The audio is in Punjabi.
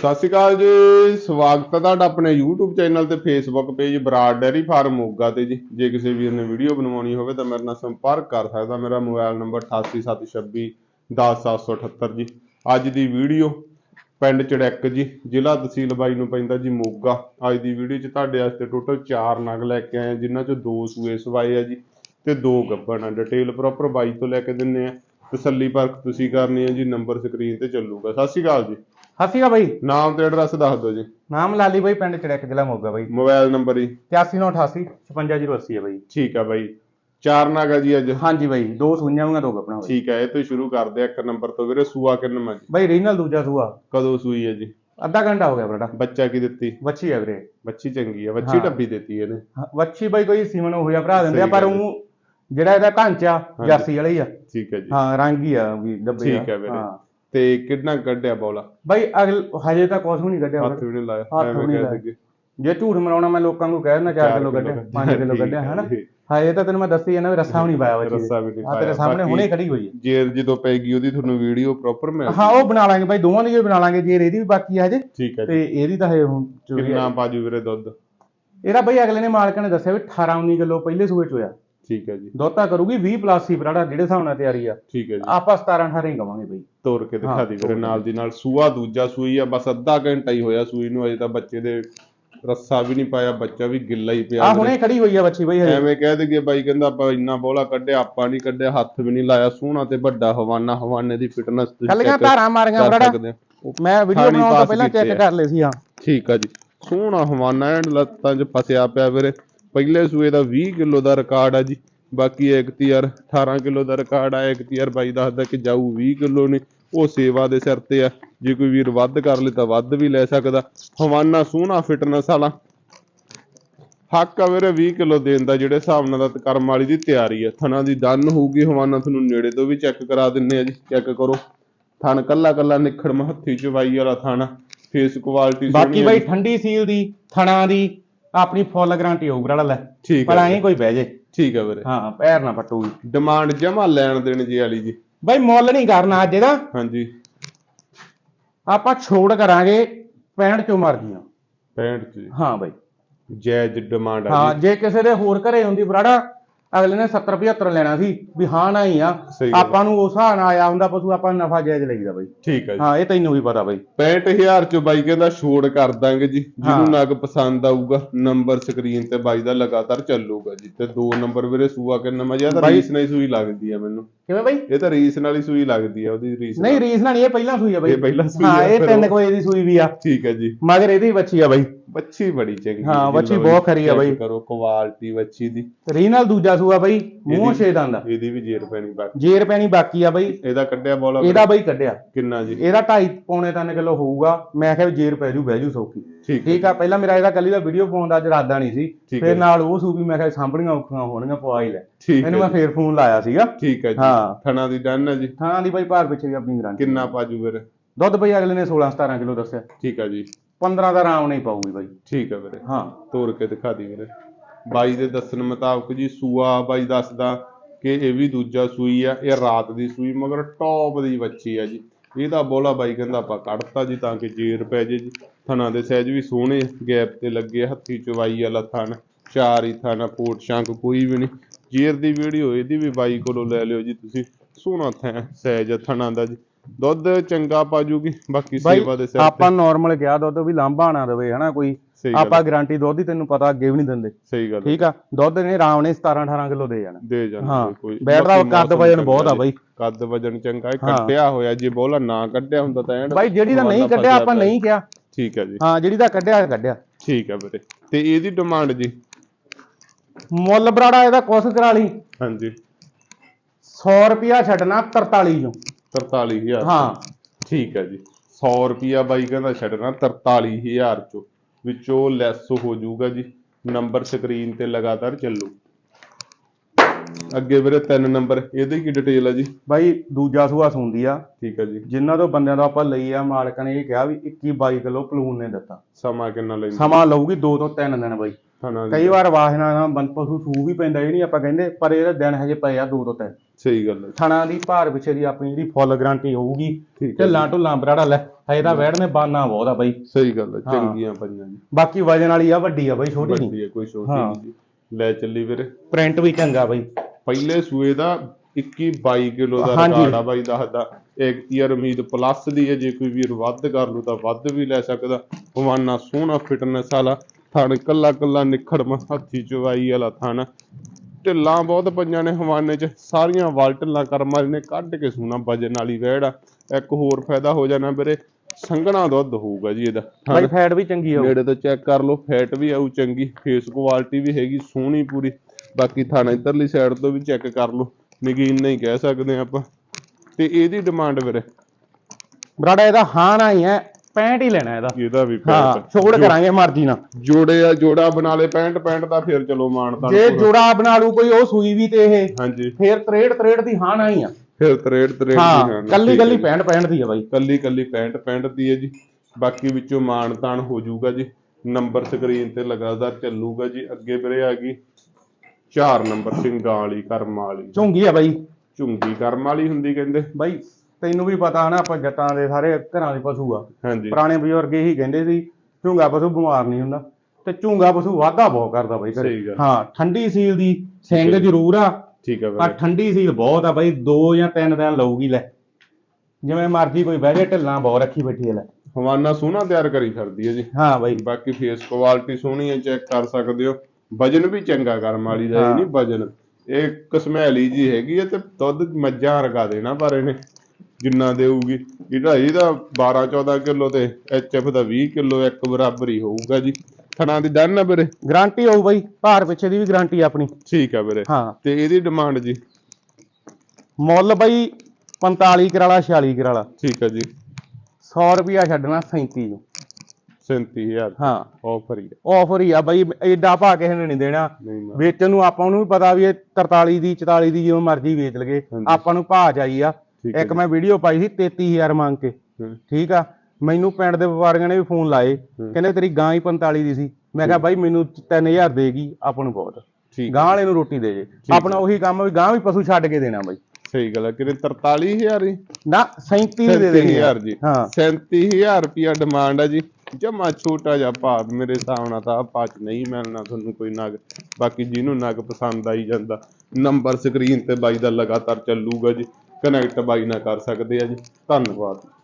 ਸਤਿ ਸ਼੍ਰੀ ਅਕਾਲ ਜੀ, ਸਵਾਗਤ ਹੈ ਤੁਹਾਡਾ ਆਪਣੇ YouTube ਚੈਨਲ ਤੇ Facebook page Brar dairy farm Moga ਤੇ ਜੀ। ਜੇ ਕਿਸੇ ਵੀਰ ਨੇ ਵੀਡੀਓ ਬਣਵਾਉਣੀ ਹੋਵੇ ਤਾਂ ਮੇਰੇ ਨਾਲ ਸੰਪਰਕ ਕਰ ਸਕਦਾ। ਮੇਰਾ ਮੋਬਾਈਲ ਨੰਬਰ 8876 10778 ਜੀ। ਅੱਜ ਦੀ ਵੀਡੀਓ ਪਿੰਡ ਚੜੈਕ ਜੀ, ਜ਼ਿਲ੍ਹਾ ਤਹਿਸੀਲ ਬਾਈ ਨੂੰ ਪੈਂਦਾ ਜੀ ਮੋਗਾ। ਅੱਜ ਦੀ ਵੀਡੀਓ 'ਚ ਤੁਹਾਡੇ ਵਾਸਤੇ ਟੋਟਲ 4 ਨਗ ਲੈ ਕੇ ਆਏ ਆ, ਜਿਨ੍ਹਾਂ 'ਚੋਂ ਦੋ ਸੂਏ ਸਵਾਏ ਆ ਜੀ ਤੇ ਦੋ ਗੱਭਣ ਆ। ਡਿਟੇਲ ਪ੍ਰੋਪਰ ਬਾਈ ਤੋਂ ਲੈ ਕੇ ਦਿੰਨੇ ਆ। ਤਸੱਲੀ ਪਰਖ ਤੁਸੀਂ ਕਰਨੀ ਹੈ ਜੀ ਨੰਬਰ ਸਕਰੀਨ ਤੇ ਚੱਲੂਗਾ। ਸਤਿ ਸ਼੍ਰੀ ਅਕਾਲ ਜੀ। ਹਸੀਗਾ ਬਾਈ। ਨਾਮ ਤੇ ਐਡਰੈਸ ਦੱਸ ਦਿਓ ਜੀ। ਨਾਮ ਲਾਲੀ ਬਾਈ ਪਿੰਡ ਚੜੈਕ ਜ਼ਿਲ੍ਹਾ ਮੋਗਾ ਬਾਈ। ਮੋਬਾਈਲ ਨੰਬਰ ਜੀ। 8988 55080 ਹੈ ਬਾਈ। ਠੀਕ ਆ ਬਾਈ। ਚਾਰ ਨਾਗਾ ਜੀ ਅੱਜ। ਹਾਂਜੀ ਬਾਈ ਦੋ ਸੂਈਆਂ ਹੋਈਆਂ ਦੋ ਗੱਪਣਾ ਠੀਕ ਹੈ ਇਹ ਤੋਂ ਹੀ ਸ਼ੁਰੂ ਕਰਦੇ ਆ ਇੱਕ ਨੰਬਰ ਤੋਂ ਵੀਰੇ ਸੂਆ ਕਿੰਨਾ ਜੀ? ਬਾਈ ਰੀਨਲ ਦੂਜਾ ਸੂਆ। ਕਦੋਂ ਸੂਈ ਹੈ ਜੀ? ਅੱਧਾ ਘੰਟਾ ਹੋ ਗਿਆ ਬਰੜਾ ਬੱਚਾ ਕੀ ਦਿੱਤੀ? ਵੱਛੀ ਹੈ ਵੀਰੇ। ਬੱਚੀ ਚੰਗੀ ਆ ਹਾਂ। ਡੱਬੀ ਦਿੱਤੀ ਇਹਨੇ। ਹਾਂ, ਵੱਛੀ ਬਾਈ ਕੋਈ ਸੀਮਨ ਹੋਇਆ ਭਰਾ ਦਿੰਦੇ ਆ ਪਰ ਹੈ। ਉਹ ਜਿਹੜਾ ਇਹਦਾ ਢਾਂਚਾ ਹਾਂਜੀ। ਜਾਸੀ ਵਾਲਾ ਹੀ ਆ। ਠੀਕ ਹੈ ਜੀ। ਹਾਂ ਰੰਗ ਹੀ ਆ ਵੀ ਡੱਬੇ ਠੀਕ ਹੈ ਵੀਰੇ। ਤੇ ਕਿੰਨਾ ਕੱਢਿਆ ਬੌਲਾ? ਬਾਈ ਅਗਲ ਹਜੇ ਤਾਂ ਕੁਝ ਵੀ ਨਹੀਂ ਕੱਢਿਆ ਹੱਥ। ਵੀ ਨਹੀਂ ਲਾਇਆ। ਹੱਥ ਵੀ ਨਹੀਂ ਲਾਇਆ। ਜੇ ਝੂਠ ਮਰਾਉਣਾ ਮੈਂ ਲੋਕਾਂ ਨੂੰ ਕਹਿ ਦਿੰਦਾ 4 ਚਾਰ ਕਿਲੋ ਕੱਢਿਆ ਕੱਢਿਆ, 5 ਕਿਲੋ ਕੱਢਿਆ ਹਨਾ? ਜੀ। ਹਜੇ ਤਾਂ ਤੈਨੂੰ ਮੈਂ ਦੱਸੀ ਜਾਂਦਾ ਰੱਸਾ ਵੀ ਨਹੀਂ ਪਾਇਆ ਵੱਛੀ ਰੱਸਾ ਵੀ ਨਹੀਂ ਆ ਤੇਰੇ ਪਾਇਆ, ਸਾਹਮਣੇ ਹੁਣੇ ਖੜੀ ਹੋਈ ਹੈ। ਜੇਰ ਜਦੋਂ ਪੈਗੀ ਉਹਦੀ ਤੁਹਾਨੂੰ ਵੀਡੀਓ ਪ੍ਰੋਪਰ ਮਿਲ ਹਾਂ ਉਹ ਬਣਾ ਲਾਂਗੇ ਬਾਈ ਦੋਵਾਂ ਦੀ ਵੀ ਬਣਾ ਲਾਂਗੇ ਜੇ ਇਹਦੀ ਵੀ ਬਾਕੀ ਆ ਹਜੇ। ਠੀਕ ਹੈ ਜੀ। ਤੇ ਇਹਦੀ ਤਾਂ ਹਜੇ ਹੁਣ ਕਿੰਨਾ। ਬਾਜੂ ਵੀਰੇ ਦੁੱਧ? ਇਹਦਾ ਬਈ ਅਗਲੇ ਨੇ ਮਾਲਕਾਂ ਨੇ ਦੱਸਿਆ ਵੀ 18 19 ਕਿਲੋ ਪਹਿਲੇ ਸੂਏ ਚ ਹੋਇਆ। ਠੀਕ ਹੈ ਜੀ। ਦੋਤਾ ਕਰੂਗੀ 20 ਪਲੱਸ ਹੀ ਬਰਾੜਾ ਜਿਹੜੇ ਹਿਸਾਬ ਨਾਲ ਤਿਆਰੀ ਆ। ਠੀਕ ਹੈ ਜੀ। ਆਪਾਂ 17 18 ਹੀ ਕਵਾਂਗੇ ਬਈ। ਤੋੜ ਕੇ ਦਿਖਾ ਦੀ ਕੇ ਨਾਲ ਦੀ ਨਾਲ। ਸੂਆ ਦੂਜਾ ਸੂਈ ਆ ਬਸ ਅੱਧਾ ਘੰਟਾ ਹੀ ਹੋਇਆ ਸੂਈ ਨੂੰ ਅਜੇ ਤਾਂ ਬੱਚੇ ਦੇ ਰੱਸਾ ਵੀ ਨਹੀਂ ਪਾਇਆ ਬੱਚਾ ਵੀ ਗਿੱਲਾ ਹੀ ਪਿਆ। ਆ। ਹੁਣੇ ਖੜੀ ਹੋਈ ਆ ਬੱਚੀ ਬਈ ਹਜੇ। ਐਵੇਂ ਕਹਿ ਦਈਏ ਬਾਈ ਕਹਿੰਦਾ ਆਪਾਂ ਇੰਨਾ ਬੋਲਾ ਕੱਢਿਆ ਆਪਾਂ ਨਹੀਂ ਕੱਢਿਆ ਹੱਥ ਵੀ ਨਹੀਂ ਲਾਇਆ ਸੋਹਣਾ ਤੇ ਵੱਡਾ ਹਵਾਨਾ ਹਵਾਨੇ ਦੀ ਫਿਟਨੈਸ ਤੁਸੀਂ ਕੱਲੀਆਂ ਧਾਰਾਂ ਮਾਰੀਆਂ ਬਰਾੜਾ। ਮੈਂ ਵੀਡੀਓ ਬਣਾਉਣ ਤੋਂ ਪਹਿਲਾਂ ਚੈੱਕ। ਕਰ ਲਏ ਸੀ ਹਾਂ। ਠੀਕ ਆ ਜੀ। ਸੋਹਣਾ ਹਵਾਨਾ ਐਂਡ ਲੱਤਾਂ 'ਚ ਫਸਿਆ ਪਿਆ ਵੀਰੇ। ਪਹਿਲੇ ਸੂਏ ਦਾ 20 ਕਿਲੋ ਦਾ ਰਿਕਾਰਡ ਆ ਜੀ ਬਾਕੀ ਇਕਤੀਆਰ 18 ਕਿਲੋ ਦਾ ਰਿਕਾਰਡ ਆ ਇਕਤੀਆਰ ਬਾਈ ਦੱਸਦਾ ਕਿ ਜਾਊ 20 ਕਿਲੋ ਨੇ ਉਹ ਸੇਵਾ ਦੇ ਸਿਰ ਤੇ ਆ। ਜੇ ਕੋਈ ਵੀਰ ਵੱਧ ਕਰ ਲੇ ਤਾਂ ਵੱਧ ਵੀ ਲੈ ਸਕਦਾ। ਹਵਾਨਾ ਸੋਹਣਾ ਫਿਟਨੈਸ ਵਾਲਾ। ਹੱਕ ਆ ਵੀਰੇ 20 ਕਿਲੋ ਦੇਣ ਦਾ ਜਿਹੜੇ ਹਿਸਾਬ ਨਾਲ ਦਾ ਕਰਮ ਵਾਲੀ ਦੀ ਤਿਆਰੀ ਆ। ਥਣਾ ਦੀ ਦੰਨ ਹੋਊਗੀ ਹਵਾਨਾ ਤੁਹਾਨੂੰ ਨੇੜੇ ਤੋਂ ਵੀ ਚੈੱਕ ਕਰਾ ਦਿੰਨੇ ਆ ਜੀ। ਚੈੱਕ ਕਰੋ। ਥਣ ਕੱਲਾ ਕੱਲਾ ਨਿਖੜ ਮਹੱਥੀ ਚਵਾਈ ਵਾਲਾ ਥਣ ਫੇਸ ਕੁਆਲਿਟੀ ਬਾਕੀ ਬਈ ਠੰਡੀ ਸੀਲ ਦੀ ਥਣਾ ਦੀ ਆਪਣੀ ਫੁੱਲ ਗਾਰੰਟੀ ਹੋਊ ਲੈ। ਠੀਕ ਪਰ ਐਂ ਕੋਈ ਬਹਿ ਜੇ। ਠੀਕ ਹੈ ਵੀਰੇ। ਹਾਂ ਪੈਰ ਨਾ ਪਟੂਗੀ ਡਿਮਾਂਡ ਜਮਾ ਲੈਣ ਦੇਣ ਜੀ ਵਾਲੀ ਜੀ। ਬਈ ਮੁੱਲ ਨਹੀਂ ਕਰਨਾ ਅੱਜ ਇਹਦਾ। ਹਾਂਜੀ। ਆਪਾਂ ਛੋੜ ਕਰਾਂਗੇ 65 ਚੋਂ ਮਰਜ਼ੀਆਂ। 65 ਜੀ। ਹਾਂ ਬਈ। ਜਾਇਜ਼ ਡਿਮਾਂਡ ਆ ਹਾਂ ਜੇ ਕਿਸੇ ਦੇ ਹੋਰ ਘਰੇ ਹੁੰਦੀ ਬਰਾੜਾ ਅਗਲੇ ਨੇ 70 75 ਲੈਣਾ ਸੀ ਵੀ ਹਾਂ ਨਾ ਹੀ ਆ। ਸਹੀ ਗੱਲ। ਆਪਾਂ ਨੂੰ ਉਸ ਹਿਸਾਬ ਨਾਲ ਆਇਆ ਹੁੰਦਾ ਪਸ਼ੂ ਆਪਾਂ ਨੂੰ ਨਫਾ ਜਾਇਜ਼ ਲਈਦਾ ਬਈ। ਠੀਕ ਹੈ ਜੀ। ਹਾਂ ਇਹ ਤੈਨੂੰ ਵੀ ਪਤਾ ਬਈ। 65000 ਚ ਬਾਈ ਕਹਿੰਦਾ ਛੋੜ ਕਰ ਦਾਂਗੇ ਜੀ। ਜਿਹਨੂੰ। ਨਗ ਪਸੰਦ ਆਊਗਾ ਨੰਬਰ ਸਕਰੀਨ ਤੇ ਬਾਈ ਦਾ ਲਗਾਤਾਰ ਚੱਲੂਗਾ ਜੀ। ਤੇ ਦੋ ਨੰਬਰ ਵੀਰੇ ਸੂਆ ਕਿੰਨਾ ਮਜਾ ਤਾਂ ਬਾਈ- ਰੀਸ ਨਾਲ ਹੀ ਸੂਈ ਲੱਗਦੀ ਆ ਮੈਨੂੰ। ਕਿਵੇਂ ਬਈ? ਇਹ ਤਾਂ ਰੀਸ ਨਾਲ ਹੀ ਸੂਈ ਲੱਗਦੀ ਆ ਉਹਦੀ ਰੀਸ ਨਹੀਂ। ਰੀਸ ਨਾਲ ਨਹੀਂ ਇਹ ਪਹਿਲਾਂ ਸੂਈ ਆ ਬਈ। ਇਹ ਪਹਿਲਾਂ ਸੂਈ ਹਾਂ ਆ, ਇਹ ਫਿਰ ਤਿੰਨ ਉਹ- ਕੋਈ ਦੀ ਸੂਈ ਵੀ ਆ। ਠੀਕ ਹੈ ਜੀ। ਮਗਰ ਇਹਦੀ ਬੱਚੀ ਆ ਬਈ। ਬੱਚੀ ਬੜੀ ਚੰਗੀ ਹਾਂ, ਲਓ ਬਹੁਤ ਖਰੀ ਆ ਬਾਈ। ਕਰੋ ਕੁਆਲਿਟੀ ਬੱਚੀ ਦੀ। ਰੀਨ ਨਾਲ ਦੂਜਾ ਸੂਆ ਬਈ ਮੂੰਹ ਛੇ ਦੰਦ ਇਹਦੀ ਵੀ ਜੇਰ ਪੈਣੀ ਬਾਕੀ। ਜੇਰ ਪੈਣੀ ਬਾਕੀ ਆ ਬਈ। ਇਹਦਾ ਕੱਢਿਆ ਬੋਲਾ ਇਹਦਾ ਬਈ ਕੱਢਿਆ। ਕਿੰਨਾ ਜੀ? ਇਹਦਾ 2.5 ਪੌਣੇ 3 ਕਿਲੋ ਹੋਊਗਾ। ਮੈਂ ਕਿਹਾ ਜੇਰ ਪੈ ਜੂ ਬਹਿ ਜੂ ਸੌਖੀ। ਠੀਕ ਠੀਕ ਆ ਪਹਿਲਾਂ ਮੇਰਾ ਇਹਦਾ ਕੱਲੀ ਦਾ ਵੀਡੀਓ ਪਾਉਣ ਦਾ ਅੱਜ ਇਰਾਦਾ ਨਹੀਂ ਸੀ। ਫਿਰ। ਨਾਲ ਉਹ ਸੂਬੀ ਮੈਂ ਕਿਹਾ ਸਾਂਭਣੀਆਂ ਔਖੀਆਂ ਹੋਣਗੀਆਂ ਪਵਾ ਹੀ ਲੈ। ਹੈ ਮੈਂ ਫੇਰ ਫੋਨ ਲਾਇਆ ਸੀਗਾ। ਠੀਕ ਹੈ ਜੀ। ਹਾਂ। ਥਣਾ ਦੀ ਡਨ ਹੈ ਜੀ। ਥਾਂ ਦੀ ਬਈ ਭਾਰ ਪਿੱਛੇ ਵੀ ਆਪਣੀ ਗਰੰਟੀ ਕਿੰਨਾ ਪਾਜੂ ਵੀਰੇ ਦੁੱਧ ਬਈ ਅਗਲੇ ਨੇ 16 17 ਕਿਲੋ ਦੱਸਿਆ। ਠੀਕ ਹੈ ਜੀ। 15 ਦਾ ਆਰਾਮ ਨਹੀਂ ਪਾਊਗੀ ਬਈ ਠੀਕ ਹੈ ਵੀਰੇ। ਹਾਂ। ਤੋੜ ਕੇ ਦਿਖਾ ਦੀ ਵੀਰੇ। ਬਾਈ ਦੇ ਦੱਸਣ ਮੁਤਾਬਕ ਜੀ ਸੂਆ ਬਾਈ ਦੱਸਦਾ ਕਿ ਇਹ ਵੀ ਦੂਜਾ ਸੂਈ ਆ ਇਹ ਰਾਤ ਦੀ ਸੂਈ ਮਗਰ ਟੌਪ ਦੀ ਬੱਚੀ ਆ ਜੀ। ਇਹਦਾ ਬੋਲਾ ਬਾਈ ਕਹਿੰਦਾ ਆਪਾਂ ਕੱਢਤਾ ਜੀ ਤਾਂ ਕਿ ਜੇਰ ਪੈ ਜੇ ਜੀ। ਥਣਾ ਦੇ ਸਹਿਜ ਵੀ ਸੋਹਣੇ ਗੈਪ ਤੇ ਲੱਗੇ ਹੱਥੀ ਚਵਾਈ ਵਾਲਾ ਥਣ ਚਾਰ ਹੀ ਥਣ ਪੋਟ ਸ਼ੰਕ ਕੋਈ ਵੀ ਨਹੀਂ। ਜੇਰ ਦੀ ਵੀਡੀਓ ਇਹਦੀ ਵੀ ਬਾਈ ਕੋਲੋਂ ਲੈ ਲਿਓ ਜੀ ਤੁਸੀਂ। ਸੋਹਣਾ ਥੈ ਸਹਿਜ ਥਣਾ ਦਾ ਜੀ। ਦੁੱਧ ਚੰਗਾ ਪਾਜੂਗੀ ਬਾਕੀ ਸੇਵਾ ਦੇ ਸਿਰ ਆਪਾਂ ਨਾਰਮਲ ਕਿਹਾ ਦੁੱਧ ਵੀ ਲਾਂਭਾ ਨਾ ਦੇਵੇ ਹਨਾ ਕੋਈ। ਸਹੀ ਗੱਲ ਆਪਾਂ ਗਾਰੰਟੀ ਦੁੱਧ ਦੀ ਤੈਨੂੰ ਪਤਾ ਅੱਗੇ ਵੀ ਨਹੀਂ ਦਿੰਦੇ। ਸਹੀ ਗੱਲ ਠੀਕ ਆ? ਦੁੱਧ ਨੇ ਆਰਾਮ ਨੇ 17 18 ਕਿਲੋ ਦੇ ਜਾਣਾ। ਦੇ ਜਾਣਾ ਕੋਈ ਬੈਠ ਦਾ ਕੱਦ ਵਜਨ ਬਹੁਤ ਆ। ਬਾਈ। ਕੱਦ ਵਜਨ ਚੰਗਾ ਹੈ। ਕੱਟਿਆ ਹੋਇਆ ਜੇ ਬੋਲਾ ਨਾ ਕੱਢਿਆ ਹੁੰਦਾ ਤਾਂ ਬਾਈ ਜਿਹੜੀ ਦਾ ਨਹੀਂ ਕੱਢਿਆ ਆਪਾਂ ਨਹੀਂ ਕਿਹਾ। ਠੀਕ ਹੈ ਜੀ। ਹਾਂ ਜਿਹੜੀ ਦਾ ਕੱਢਿਆ ਕੱਢਿਆ। ਠੀਕ ਹੈ ਵੀਰੇ। ਤੇ ਇਹਦੀ ਡਿਮਾਂਡ ਜੀ? ਮੁੱਲ ਬਰਾੜਾ ਇਹਦਾ ਕੁਛ ਕਰਾ ਲਈ। ਹਾਂਜੀ। 100 ਰੁਪਿਆ ਛੱਡਣਾ 43 ਚੋਂ। 43000 ਹਾਂ। ਠੀਕ ਹੈ ਜੀ। 100 ਰੁਪਿਆ ਬਾਈ ਕਹਿੰਦਾ ਛੱਡਣਾ 43000 ਚੋਂ। ਵਿੱਚੋਂ ਲੈਸ ਹੋ ਜਾਊਗਾ ਜੀ। ਨੰਬਰ ਸਕਰੀਨ ਤੇ ਲਗਾਤਾਰ ਚੱਲੂ। ਅੱਗੇ ਵੀਰੇ ਤਿੰਨ ਨੰਬਰ ਇਹਦੀ ਕੀ ਡਿਟੇਲ ਹੈ ਜੀ? ਬਾਈ ਦੂਜਾ ਸੂਆ ਸੁੰਦੀ ਆ। ਠੀਕ ਹੈ ਜੀ। ਜਿਨ੍ਹਾਂ ਤੋਂ ਬੰਦਿਆਂ ਤੋਂ ਆਪਾਂ ਲਈ ਆ ਮਾਲਕਾਂ ਨੇ ਇਹ ਕਿਹਾ ਵੀ 21 22 ਕਿਲੋ ਪਲੂਨ ਨੇ ਦਿੱਤਾ। ਸਮਾਂ ਕਿੰਨਾ ਲੈਂਦੀ ਸਮਾਂ ਲਊਗੀ 2 ਤੋਂ 3 ਦਿਨ ਬਾਈ। ਦੀ ਕਈ ਵਾਰ ਵਾਹਨਾ ਨਾਲ ਪਸ਼ੂ ਸੂ ਵੀ ਪੈਂਦਾ ਇਹ ਨਹੀਂ ਆਪਾਂ ਕਹਿੰਦੇ ਪਰ ਇਹਦੇ ਦਿਨ ਹਜੇ ਪਏ ਆ ਦੋ ਤੋਂ ਤਿੰਨ। ਸਹੀ ਗੱਲ ਹੈ। ਥਣਾ ਦੀ ਭਾਰ ਪਿੱਛੇ ਦੀ ਆਪਣੀ ਜਿਹੜੀ ਫੁੱਲ ਗਾਰੰਟੀ ਹੋਊਗੀ ਠੀਕ ਹੈ ਢਿੱਲਾਂ ਢੁੱਲਾਂ ਬਰਾੜਾ ਲੈ ਹਜੇ ਤਾਂ ਵੈੜ ਨੇ ਬਾਨਾ ਬਹੁਤ ਆ ਬਾਈ। ਸਹੀ ਗੱਲ ਹੈ ਹਾਂ। ਚੰਗੀਆਂ ਪਈਆਂ ਜੀ। ਬਾਕੀ ਵਜਨ ਵਾਲੀ ਆ ਵੱਡੀ ਆ ਬਾਈ ਛੋਟੀ ਨਹੀਂ। ਵੱਡੀ ਹੈ ਕੋਈ ਛੋਟੀ ਹਾਂ। ਨਹੀਂ ਜੀ। ਲੈ ਚੱਲੀ ਵੀਰੇ। ਪ੍ਰਿੰਟ ਵੀ ਚੰਗਾ ਬਾਈ। ਪਹਿਲੇ ਸੂਏ ਦਾ 21 22 ਕਿਲੋ ਦਾ ਹਾਂਜੀ। ਰਿਕਾਰਡ ਆ ਬਾਈ ਦੱਸਦਾ ਇੱਕ ਯਾਰ ਉਮੀਦ ਪਲੱਸ ਦੀ ਹੈ ਜੇ ਕੋਈ ਵੀਰ ਵੱਧ ਕਰ ਲੂ ਤਾਂ ਵੱਧ ਵੀ ਲੈ ਸਕਦਾ। ਪਵਾਨਾ ਸੋਹਣਾ ਫਿਟਨੈਸ ਵਾਲਾ। ਥਣ ਕੱਲਾ ਕੱਲਾ ਨਿਖੜਮ ਹੱਥੀ ਚਵਾਈ ਵਾਲਾ ਥਣ। ਢਿੱਲਾਂ ਬਹੁਤ ਪਈਆਂ ਨੇ ਹਵਾਨੇ 'ਚ ਸਾਰੀਆਂ ਵਾਲ ਢਿੱਲਾਂ ਕਰਮਾਂ ਨੇ ਕੱਢ ਕੇ ਸੂਣਾ ਵਜਨ ਵਾਲੀ ਵਹਿੜ ਆ। ਇੱਕ ਹੋਰ ਫਾਇਦਾ ਹੋ ਜਾਣਾ ਵੀਰੇ ਸੰਘਣਾ ਦੁੱਧ ਹੋਊਗਾ ਜੀ ਇਹਦਾ। ਬਾਈ ਫੈਟ ਵੀ ਚੰਗੀ ਆ ਨੇੜੇ ਤੋਂ ਚੈੱਕ ਕਰ ਲਓ ਫੈਟ ਵੀ ਆਊ ਚੰਗੀ ਫੇਸ ਕੁਆਲਿਟੀ ਵੀ ਹੈਗੀ ਸੋਹਣੀ ਪੂਰੀ। ਬਾਕੀ ਥਾਣਾ ਇਧਰਲੀ ਸਾਈਡ ਤੋਂ ਵੀ ਚੈੱਕ ਕਰ ਲਓ ਨਗੀਨ ਨਹੀਂ ਕਹਿ ਸਕਦੇ ਆਪਾਂ। ਤੇ ਇਹਦੀ ਡਿਮਾਂਡ ਵੀਰੇ। ਬਰਾੜਾ ਇਹਦਾ ਹਾਂ ਨਾ ਹੀ ਹੈ। 65 ਹੀ ਲੈਣਾ ਇਹਦਾ। ਇਹਦਾ ਵੀ ਹਾਂ ਪੈਂਹਠ। ਛੋੜ ਕਰਾਂਗੇ ਮਰਜ਼ੀ ਨਾਲ। ਜੋੜੇ ਆ ਜੋੜਾ ਬਣਾ ਲੇ 65 65 ਦਾ ਫਿਰ ਚਲੋ ਮਾਨਤਾ ਜੇ ਜੋੜਾ ਬਣਾ ਲੂ ਕੋਈ ਉਹ ਸੂਈ ਵੀ ਤੇ ਇਹ। ਹਾਂਜੀ। ਫੇਰ 63 63 ਦੀ ਹਾਂ ਨਾ ਹੀ ਆ। ਫਿਰ 63 63 ਹਾਂ ਕੱਲੀ ਕੱਲੀ 65 65 ਦੀ ਆ ਬਾਈ। ਕੱਲੀ ਕੱਲੀ 65 65 ਦੀ ਹੈ ਜੀ। ਬਾਕੀ ਵਿੱਚੋਂ ਮਾਨਤਾਨ ਹੋ ਜਾਊਗਾ ਜੀ। ਨੰਬਰ ਸਕਰੀਨ ਤੇ ਲਗਾਤਾਰ ਚੱਲੂਗਾ ਜੀ। ਅੱਗੇ ਵੀਰੇ ਆ ਗਈ। 4 ਨੰਬਰ ਸਿੰਘਾਂ ਵਾਲੀ ਕਰਮਾਂ ਵਾਲੀ। ਝੁੰਗੀ ਆ ਬਾਈ। ਝੁੰਗੀ ਕਰਮ ਵਾਲੀ ਹੁੰਦੀ ਕਹਿੰਦੇ। ਬਾਈ ਤੈਨੂੰ ਵੀ ਪਤਾ ਹਨਾ ਆਪਾਂ ਜੱਟਾਂ ਦੇ ਸਾਰੇ ਘਰਾਂ ਦੇ ਪਸ਼ੂ ਆ। ਹਾਂਜੀ। ਪੁਰਾਣੇ ਬਜ਼ੁਰਗ ਇਹੀ ਕਹਿੰਦੇ ਸੀ ਝੁੰਗਾ ਪਸ਼ੂ ਬਿਮਾਰ ਨਹੀਂ ਹੁੰਦਾ। ਤੇ ਝੁੰਗਾ ਪਸ਼ੂ ਵਾਧਾ ਬਹੁਤ ਕਰਦਾ ਬਾਈ ਘਰੇ। ਗੱਲ। ਹਾਂ ਠੰਡੀ ਸੀਲ ਦੀ ਸਿੰਘ ਜ਼ਰੂਰ ਆ। ਠੀਕ ਹੈ ਪਰ ਵੀਰੇ ਠੰਡੀ ਸੀਲ ਬਹੁਤ ਆ ਬਾਈ 2 ਜਾਂ 3 ਦਿਨ ਲਊਗੀ ਲੈ। ਜਿਵੇਂ ਮਰਜ਼ੀ ਕੋਈ ਬਹਿ ਜਾ ਢਿੱਲਾਂ ਬਹੁਤ ਰੱਖੀ ਬੈਠੀ ਹੈ ਲੈ। ਹਵਾਨਾ ਸੋਹਣਾ ਤਿਆਰ ਕਰੀ ਫਿਰਦੀ ਹੈ ਜੀ। ਹਾਂ ਬਾਈ। ਬਾਕੀ ਫੇਸ ਕੁਆਲਿਟੀ ਸੋਹਣੀ ਹੈ ਚੈੱਕ ਕਰ ਸਕਦੇ ਹੋ। ਵਜਨ ਵੀ ਚੰਗਾ ਕਰਮ ਵਾਲੀ ਦਾ ਇਹ ਹਾਂ। ਨਹੀਂ ਵਜਨ। ਇਹ ਕਸਮੈਲੀ ਜੀ ਹੈਗੀ ਹੈ ਤੇ ਦੁੱਧ ਮੱਝਾਂ ਰਗਾ ਦੇਣਾ ਪਰ ਇਹਨੇ। ਜਿੰਨਾ ਦੇਊਗੀ। ਇਹਦਾ ਇਹਦਾ 12 14 ਕਿਲੋ ਤੇ ਐਚਐਫ ਦਾ 20 ਕਿਲੋ ਇੱਕ ਬਰਾਬਰ ਹੀ ਹੋਊਗਾ ਜੀ। ਥਣਾ ਦੀ ਡਨ ਆ ਵੀਰੇ? ਗਾਰੰਟੀ ਹੋਊ ਬਾਈ। ਭਾਰ ਪਿੱਛੇ ਦੀ ਵੀ ਗਾਰੰਟੀ ਆਪਣੀ। ਠੀਕ ਆ ਵੀਰੇ। ਹਾਂ। ਤੇ ਇਹਦੀ ਡਿਮਾਂਡ ਜੀ? ਮੁੱਲ ਬਾਈ 45 ਕਰਾਲਾ 46 ਕਰਾਲਾ। ਠੀਕ ਆ ਜੀ। 100 ਰੁਪਿਆ ਛੱਡਣਾ 37 ਨੂੰ। 37000 ਹਾਂ। ਆਫਰ ਹੀ ਆ। ਆਫਰ ਹੀ ਆ ਬਾਈ। ਐਡਾ ਭਾ ਕਿਸੇ ਨੇ ਨਹੀਂ ਦੇਣਾ। ਵੇਚਣ ਨੂੰ ਆਪਾਂ ਨੂੰ ਵੀ ਪਤਾ ਵੀ ਇਹ 43 ਦੀ 44 ਦੀ ਜਿਵੇਂ ਮਰਜ਼ੀ ਵੇਚ ਲਗੇ। ਆਪਾਂ ਨੂੰ ਭਾਅ ਚਾਈ ਆ ਇੱਕ ਮੈਂ ਵੀਡੀਓ ਪਾਈ ਸੀ 33000 ਮੰਗ ਕੇ। ਠੀਕ ਆ? ਮੈਨੂੰ ਪਿੰਡ ਦੇ ਵਪਾਰੀਆਂ ਨੇ ਵੀ ਫੋਨ ਲਾਏ। ਕਹਿੰਦੇ ਤੇਰੀ ਗਾਂ ਹੀ 45 ਦੀ ਸੀ। ਮੈਂ ਕਿਹਾ ਬਾਈ ਮੈਨੂੰ 3000 ਦੇਗੀ ਆਪਾਂ ਨੂੰ ਬਹੁਤ। ਗਾਂ ਵਾਲੇ ਨੂੰ ਰੋਟੀ ਦੇ ਜੇ। ਆਪਣਾ ਉਹੀ ਕੰਮ ਵੀ ਗਾਂ ਵੀ ਪਸ਼ੂ ਛੱਡ ਕੇ ਦੇਣਾ ਬਾਈ। ਸਹੀ ਗੱਲ ਹੈ ਕਿਤੇ 43000 ਹੀ? ਨਾ 37 ਦੀ ਦੇ ਦੇਣੀ ਆ। 37000 ਜੀ। ਹਾਂ। 37000 ਰੁਪਿਆ ਡਿਮਾਂਡ ਹੈ ਜੀ। ਜਮਾ ਛੋਟਾ ਜਿਹਾ ਭਾਅ ਮੇਰੇ ਹਿਸਾਬ ਨਾਲ ਤਾਂ ਆਪਾਂ ਚ ਨਹੀਂ ਮਿਲਣਾ ਤੁਹਾਨੂੰ ਕੋਈ ਨਗ। ਬਾਕੀ ਜਿਹਨੂੰ ਨਗ ਪਸੰਦ ਆਈ ਜਾਂਦਾ ਨੰਬਰ ਸਕਰੀਨ ਤੇ ਬਾਈ ਦਾ ਲਗਾਤਾਰ ਚੱਲੂਗਾ ਜੀ। ਕਨੈਕਟ ਬਾਈ ਨਾਲ ਕਰ ਸਕਦੇ ਆ ਜੀ। ਧੰਨਵਾਦ।